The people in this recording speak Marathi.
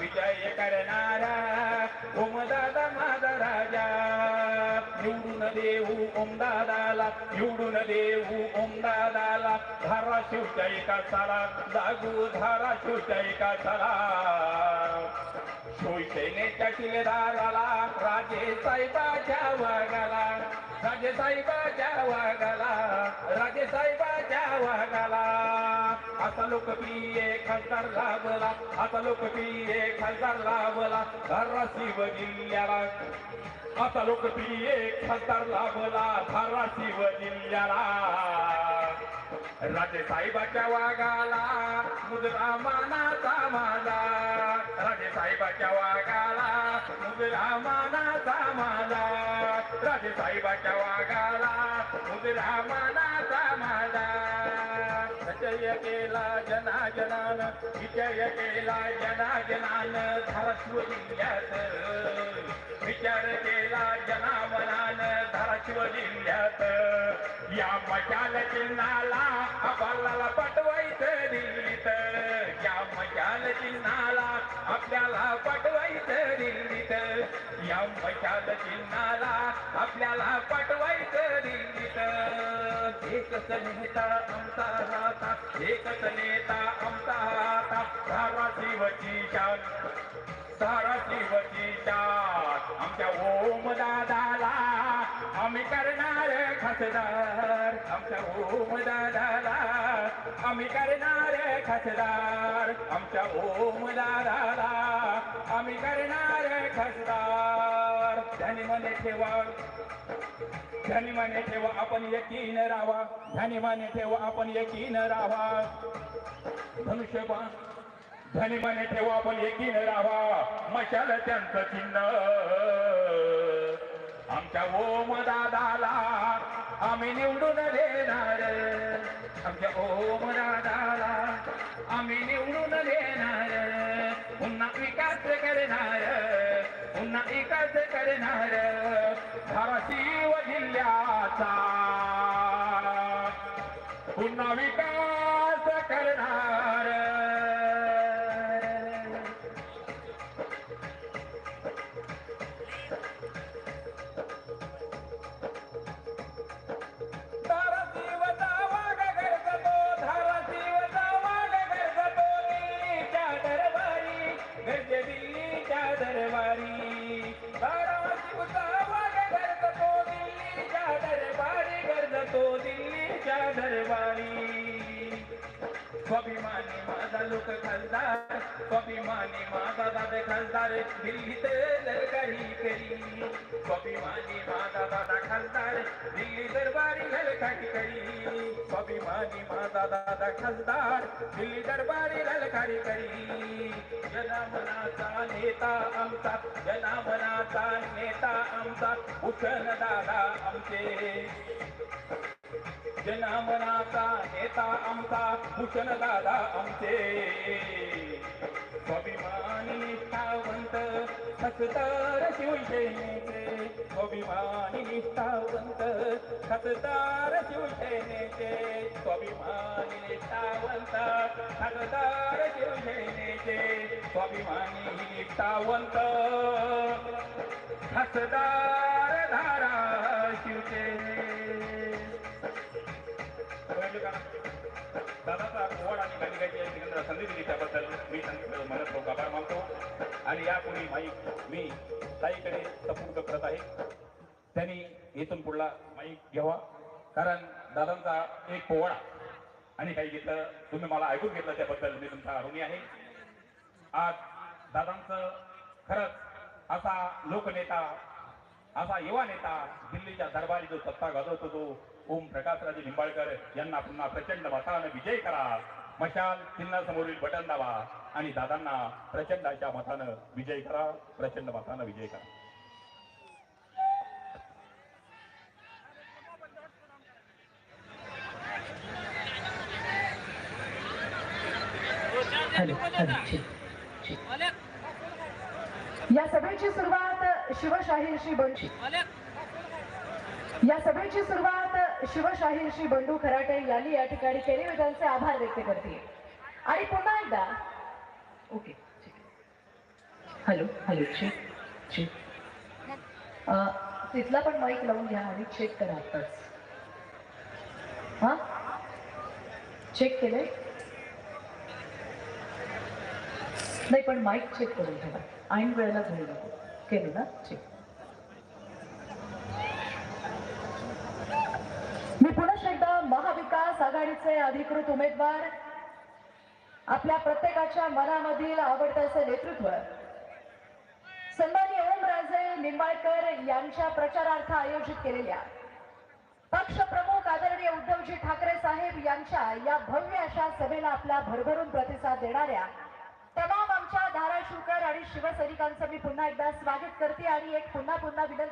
विजय करणारा ओम दादा माझा राजा. निवडून देऊ ओम दादाला निवडून देऊ ओम दादाला धाराशिव जयका साला लागू धाराशिव जयका साला शिवसेनेच्या किल्लेदाराला राजे साहेबाच्या वागाला राजे साहेबाच्या वागाला राजे साहेबाच्या वागाला आता लोकप्रिय खासदार लाभला आता लोकप्रिय खासदार लाभला धाराशिव जिल्ह्याला आता लोकप्रिय खासदार लाभला धाराशिव जिल्ह्याला राजे साहेबाच्या वागाला मुद्रा मानाचा माझा राजे साहेबाच्या वागाला मुद्रा मानाचा माझा राजे साहेबाच्या वागाला मुद्रा माना विजय केला जना जनान विजय केला जना जनान धाराशिव जिल्ह्यात विचार केला जनावरान धाराशिव जिल्ह्यात या मशाल चिन्हाला आपल्याला पटवायचं दिल्लीत. या मशाल चिन्हाला आपल्याला पटवायचं दिल्लीत. या मशाल चिन्हाला आपल्याला पटवायचं दिल्लीत. एक नेता आमचा राहता. एकच नेता आमचा राहता धाराशिवची शान धाराशिवची शान आमच्या ओम दादाला आम्ही करणार खासदार आमच्या ओम दादाला आम्ही करणार खासदार आमच्या ओम दादाला आम्ही करणार खासदार. त्याने ठेवा. ध्यानी माने ठेवा आपण यकीन राहा ध्यानी ठेवा आपण यकीन राहा धनुष्यबाण ध्यानी माने ठेवा आपण यकीन राहा मशाल त्यांचं चिन्ह. आमच्या ओम दादाला आम्ही निवडून देणार. आमच्या ओम दादाला आम्ही निवडून देणार. पुन्हा विकास करणार. पुन्हा करणार. धाराशिव जिल्ह्याचा. पुन्हा विकास करणार. स्वाभिमानी माझा लोक खासदार स्वाभिमानी माझा दादा खासदार दिल्लीत दरकारी करी स्वाभिमानी माझा दादा खासदार दिल्ली दरबारी ललकारी करी स्वाभिमानी माझा दादा खासदार दिल्ली दरबारी ललकारी करी जनामनाचा नेता आमचा जनामनाचा नेता आमचा भूषण दादा आमचे. जनामनाचा नेता आमचा भूषण दादा आमचे. स्वाभिमानी निष्ठावंत खसदार शिवसेनेचे. स्वाभिमानी निष्ठावंत खसदार शिवसेनेचे. स्वाभिमानी निष्ठावंत खसदार शिवसेनेचे. स्वाभिमानी निष्ठावंत खसदार आणि या ठिकाणी संधी दिली त्याबद्दल मी त्यांचं मनपूर्वक आभार मानतो आणि यापुढे माईक मी ताईकडे सपूर्द करत आहे. त्यांनी इथून पुढला माईक घ्यावा कारण दादांचा एक पोवाडा आणि काही घेतलं तुम्ही मला ऐकून घेतलं त्याबद्दल मी तुमचा ऋणी आहे. आज दादांचं खरंच असा लोकनेता असा युवा नेता दिल्लीच्या दरबारी जो सत्ता गाजवतो तो ओम प्रकाशराजे निंबाळकर यांना पुन्हा प्रचंड मताने विजय करा मशाल चिन्हासमोरील बटन दाबा आणि दादांना प्रचंड अशा मतानं विजय करा प्रचंड मतानं विजय करा. या सभेची सुरुवात शिवशाहीरशी श्री या सभेची सुरुवात शिवशाहीर श्री बंडू खराटे यांनी या ठिकाणी केली मी त्यांचे आभार व्यक्त करते. आणि पुन्हा एकदा okay hello hello check check तिथला पण माईक लावून घ्या आणि चेक करा आताच हा? चेक केले नाही पण माईक चेक करून ठेवा. ऐन वेळेला घरी नको केलं ना? चेक मी पुन्हा एकदा महाविकास आघाडीचे अधिकृत उमेदवार आपल्या प्रत्येकाच्या मनामधील आवडत्याचे नेतृत्व. सन्मानी ओमराजे निंबाळकर यांच्या प्रचारार्थ आयोजित केलेल्या पक्ष प्रमुख आदरणीय उद्धवजी ठाकरे साहेब यांच्या या भव्य अशा सभेला आपला भरभरून प्रतिसाद देणाऱ्या तमाम आमच्या धाराशिवकर आणि शिवसैनिकांचं मी पुन्हा एकदा स्वागत करते आणि एक पुन्हा पुन्हा विनंती